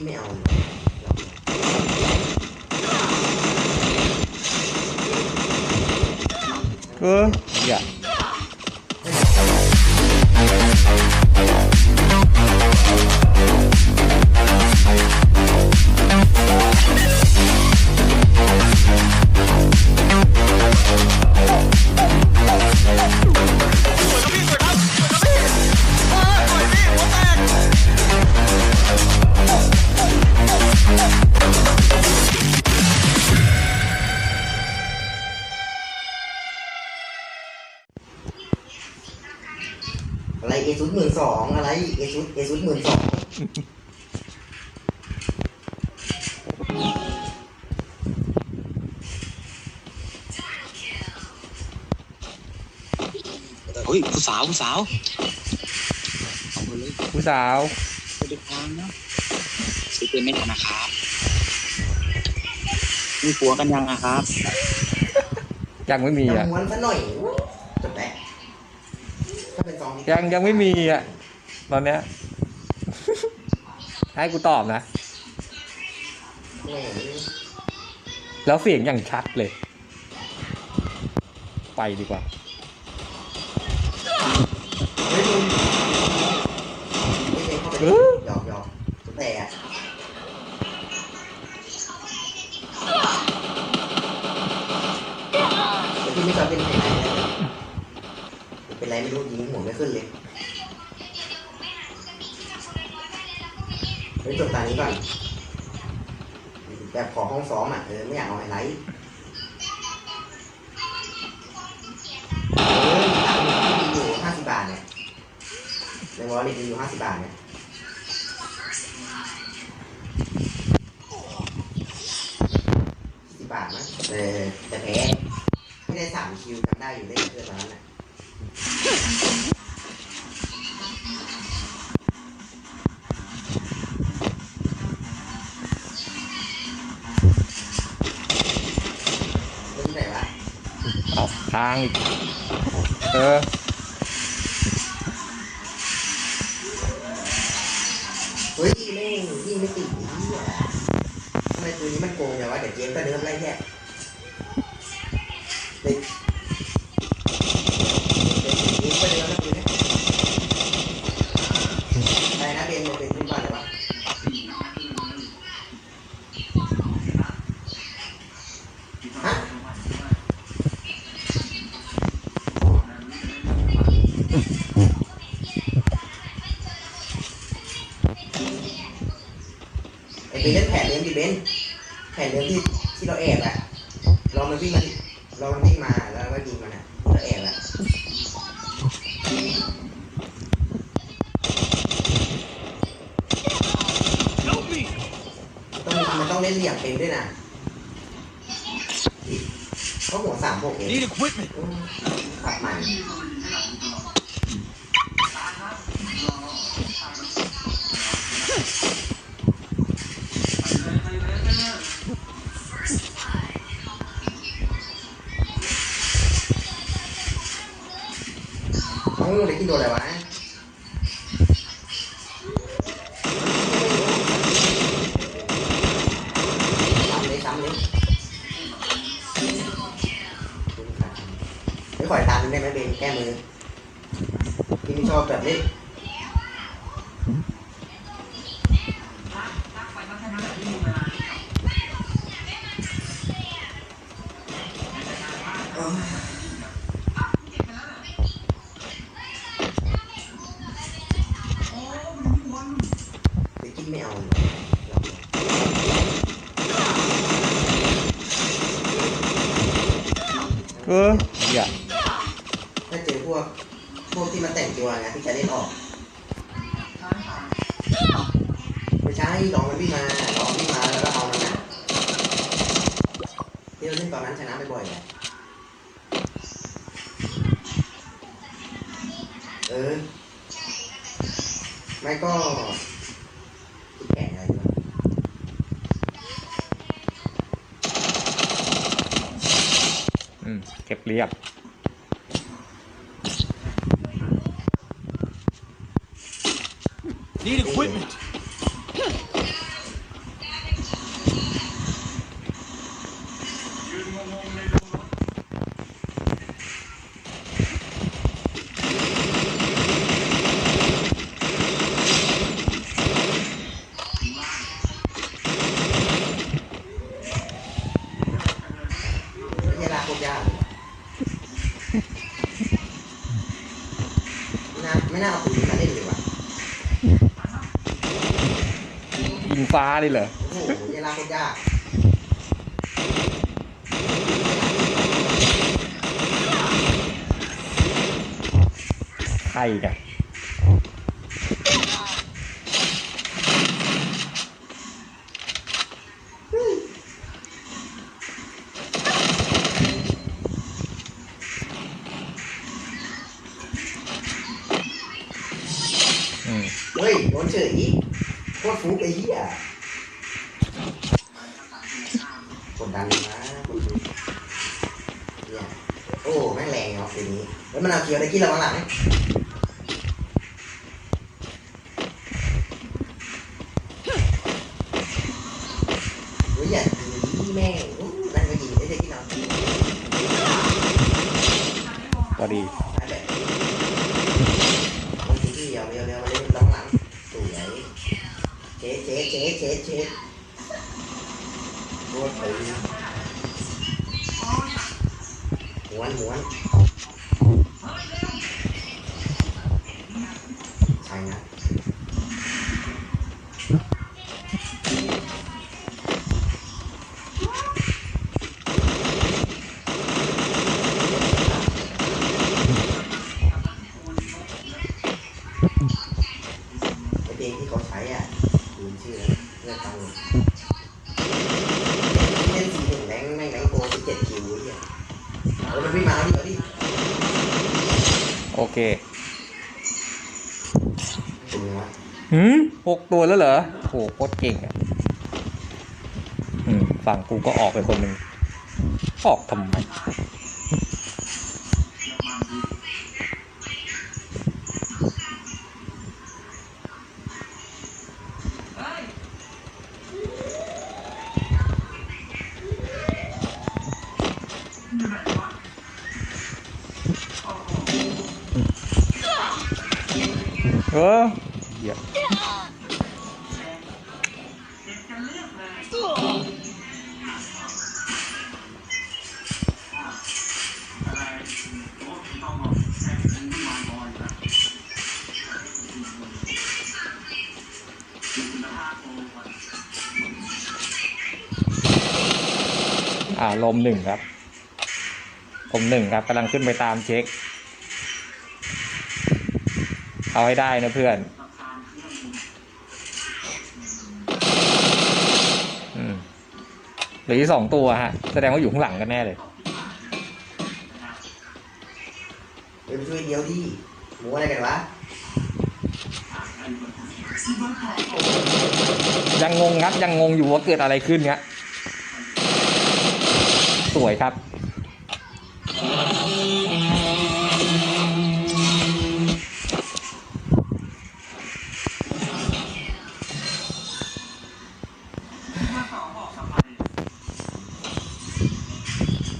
ที่ไม่ อาเอออย่าอะไรเอซุดหมื่นสองอะไรเอซุดเอซุดหมื่นสองเฮ้ยผู้สาวผู้สาวเอาไปเลยผู้สาวไม่ได้ฟังนะซื้อปืนไม่ทันนะครับมีผัวกันยังอะครับ ยังไม่มีจะอะ ม้วนซะหน่อยจบแล้วถ้าเป็นซองนี้ ยังยังไม่มีอะ ตอนเนี้ย ให้กูตอบนะ แล้วเสียงอย่างชัดเลย ไปดีกว่า เออ หยอกหยอกแต่อะแต่พี่ไม่ชอบเป็นไฮไลท์เลยเป็น ไรไม่รู้ยิงหัวไม่ขึ้นเลยเฮ้ยจบตานี้ก่อนแบบขอห้องซ้อมอะเออไม่อยากเอาไฮไลท์เออตังค์ที่มีอยู่ห้าสิบบาทเนี่ยในวอลเล็ตมีอยู่ห้าสิบบาทเนี่ย เอางอีก เออ เฮ้ยแม่งยิงไม่ติดเหี้ยทำไมตัวนี้มันโกงอย่างวะเดี๋ยวเกมก็เดิมไรแค่เด็ก ดิมดิเบนแผนเดิมที่ที่เราแอบอะเรามันวิ่งมันเรามันวิ่งมาแล้วก็ยิงมันอะเราแอบอะต้องมีมันต้องเล่นเหลี่ยมเป็นด้วยนะก็หัวสามหกเอง Need equipment อืมขับใหม่โได้ไหมเบนแก้มือพี่ไม่ชอบแบบนี้อ วกพวกที่มาแต่งตัวนะที่จะเล่นออก ไม่ใช่ลองมันวิ่งมาลองวิ่งมาแล้วก็เอามันนะที่เราเล่นตอนนั้นชนะไปบ่อยเลยเออ ไม่ก็แข่งอะไรดีวะอืมเก็บเรียบ ไม่น่าเอาปืนมาได้เลยว่ะยิงฟ้าเลยเหรอ โอ้โหเวลาคนยากใครกัน กดดันนะกดดันเนี่ยโอ้แม่งแรงเนาะทีนี้ แล้วมันเอาเคียวได้กี่ระวังหลังเฮ้ยอย่ายิงแม่งอู้นั่นก็ยิงไอ้เด็กที่เราพอดีได้แบบมันที่เดียวเร็วเร็วเร็วระวังหลังสวยเจ๊เจ๊เจ๊เจ๊เจ๊ โคตรตึงม้วนม้วนใช่นะ เอามันไม่มาเอาดิเอาดิโอเคเป็นไงวะหืมหกตัวแล้วเหรอโหโคตรเก่งอะอืมฝั่งกูก็ออกไปคนหนึ่งออกทำไม เออเหี้ยอ่าลมหนึ่งครับ ผมหนึ่งครับกำลังขึ้นไปตามเช็ค เอาให้ได้นะเพื่อน อืมเหลืออีกสองตัวฮะ แสดงว่าอยู่ข้างหลังกันแน่เลย เดี๋ยวไปช่วยเดียวดิหมูอะไรกันวะยังงงครับ ยังงงอยู่ว่าเกิดอะไรขึ้นเนี่ยสวยครับ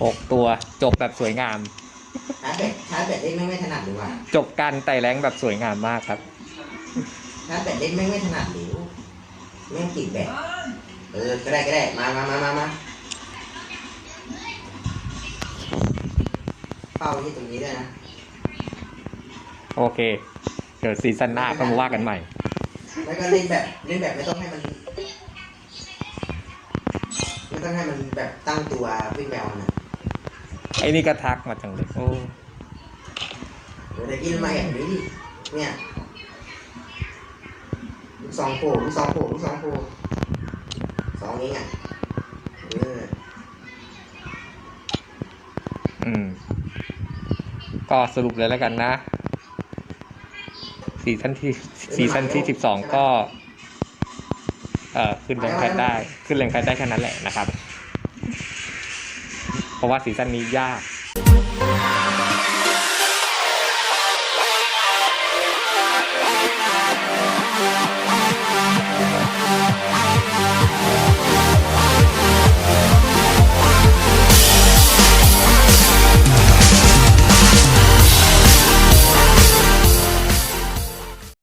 หกตัว จบแบบสวยงาม ชาร์จแบตชาร์จแบตเล่นไม่งไม่ถนัดเลยว่ะจบการไต่แรงแบบสวยงามมากครับ ชาร์จแบตเล่นไม่งไม่ถนัดหรือแม่งติดแบตเออก็ได้ก็ได้มามามามามาเป้าที่ตรงนี้ด้วยนะโอเค เดี๋ยวซีซั่นหน้าก็มาว่ากันใหม่ แล้วก็เล่นแบบเล่นแบบไม่ต้องให้มันไม่ต้องให้มันแบบตั้งตัววิ่งแมวนะ ไอ้นี่ก็ทักมาจังเลยโอ้เดี๋ยวเด็กกินมาอย่างนี้ดิเนี่ยลูกซองโผล่ลูกซองโผล่ลูกซองโผล่สองเองอะเอออืม ก็สรุปเลยแล้วกันนะซีซั่นที่ซีซั่นที่สิบสองก็ เอ่อขึ้นแรงแพทได้ ขึ้นแรงแพทได้แค่นั้นแหละนะครับ เพราะว่าซีซั่นนี้ยาก